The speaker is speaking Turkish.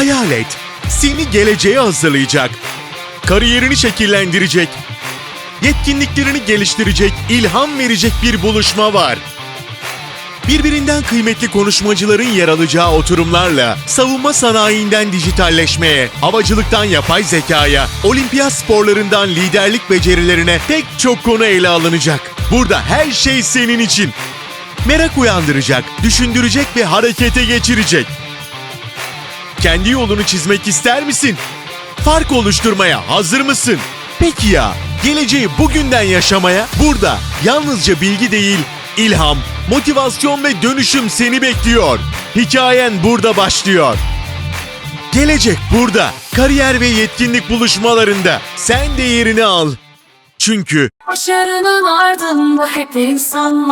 Hayal et, seni geleceğe hazırlayacak, kariyerini şekillendirecek, yetkinliklerini geliştirecek, ilham verecek bir buluşma var. Birbirinden kıymetli konuşmacıların yer alacağı oturumlarla savunma sanayinden dijitalleşmeye, havacılıktan yapay zekaya, olimpiyat sporlarından liderlik becerilerine pek çok konu ele alınacak. Burada her şey senin için. Merak uyandıracak, düşündürecek ve harekete geçirecek. Kendi yolunu çizmek ister misin? Fark oluşturmaya hazır mısın? Peki ya, geleceği bugünden yaşamaya burada yalnızca bilgi değil, ilham, motivasyon ve dönüşüm seni bekliyor. Hikayen burada başlıyor. Gelecek burada. Kariyer ve yetkinlik buluşmalarında. Sen de yerini al. Çünkü Başarının ardında hep insan